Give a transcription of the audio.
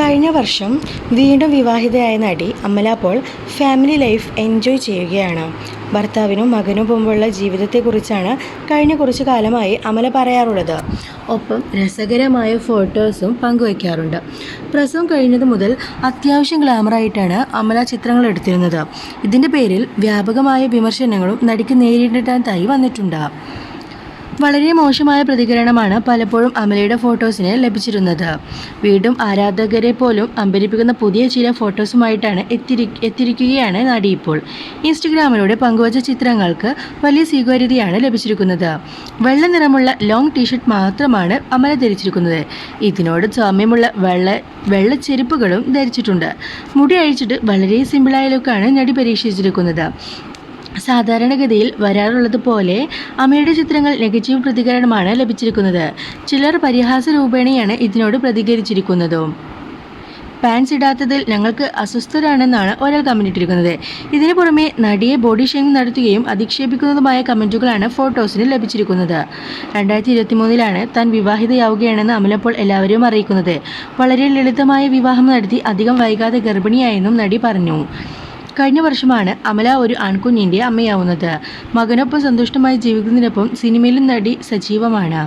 കഴിഞ്ഞ വർഷം വീണ്ടും വിവാഹിതയായ നടി Amala Paul family life enjoy ചെയ്യുകയാണ്. ഭർത്താവിനും മകനും മുമ്പുള്ള ജീവിതത്തെക്കുറിച്ചാണ് കഴിഞ്ഞ കുറച്ചു കാലമായി അമല പറയാറുള്ളത്. ഒപ്പം രസകരമായ ഫോട്ടോസും പങ്കുവയ്ക്കാറുണ്ട്. പ്രസവം കഴിഞ്ഞത് മുതൽ അത്യാവശ്യം ഗ്ലാമറായിട്ടാണ് അമല ചിത്രങ്ങൾ എടുത്തിരുന്നത്. ഇതിന്റെ പേരിൽ വ്യാപകമായ വിമർശനങ്ങളും നടിക്ക് നേരിടേണ്ടതായി വന്നിട്ടുണ്ട്. വളരെ മോശമായ പ്രതികരണമാണ് പലപ്പോഴും അമലയുടെ ഫോട്ടോസിന് ലഭിച്ചിരുന്നത്. വീണ്ടും ആരാധകരെ പോലും അമ്പരിപ്പിക്കുന്ന പുതിയ ചില ഫോട്ടോസുമായിട്ടാണ് എത്തിരി എത്തിയിരിക്കുകയാണ് നടി ഇപ്പോൾ. ഇൻസ്റ്റഗ്രാമിലൂടെ പങ്കുവച്ച ചിത്രങ്ങൾക്ക് വലിയ സ്വീകാര്യതയാണ് ലഭിച്ചിരിക്കുന്നത്. വെള്ള നിറമുള്ള ലോങ് ടീഷർട്ട് മാത്രമാണ് അമല ധരിച്ചിരിക്കുന്നത്. ഇതിനോട് സാമ്യമുള്ള വെള്ള വെള്ള ചെരുപ്പുകളും ധരിച്ചിട്ടുണ്ട്. മുടി അഴിച്ചിട്ട് വളരെ സിമ്പിളായ ലുക്കാണ് നടി പരീക്ഷിച്ചിരിക്കുന്നത്. സാധാരണഗതിയിൽ വരാറുള്ളത് പോലെ അമ്മയുടെ ചിത്രങ്ങൾ നെഗറ്റീവ് പ്രതികരണമാണ് ലഭിച്ചിരിക്കുന്നത്. ചിലർ പരിഹാസ രൂപേണയാണ് ഇതിനോട് പ്രതികരിച്ചിരിക്കുന്നതും. പാൻസ് ഇടാത്തതിൽ ഞങ്ങൾക്ക് അസ്വസ്ഥരാണെന്നാണ് ഒരാൾ കമന്റ് ഇട്ടിരിക്കുന്നത് ഇതിനു പുറമെ നടിയെ ബോഡി ഷേമിംഗ് നടത്തുകയും അധിക്ഷേപിക്കുന്നതുമായ കമന്റുകളാണ് ഫോട്ടോസിന് ലഭിച്ചിരിക്കുന്നത്. രണ്ടായിരത്തി ഇരുപത്തി മൂന്നിലാണ് താൻ വിവാഹിതയാവുകയാണെന്ന് അമലപ്പോൾ എല്ലാവരെയും അറിയിക്കുന്നത്. വളരെ ലളിതമായ വിവാഹം നടത്തി അധികം വൈകാതെ ഗർഭിണിയായെന്നും നടി പറഞ്ഞു. കഴിഞ്ഞ വർഷമാണ് അമല ഒരു ആൺകുഞ്ഞിന്റെ അമ്മയാവുന്നത്. മകനൊപ്പം സന്തുഷ്ടമായി ജീവിക്കുന്നതിനൊപ്പം സിനിമയിലും നടി സജീവമാണ്.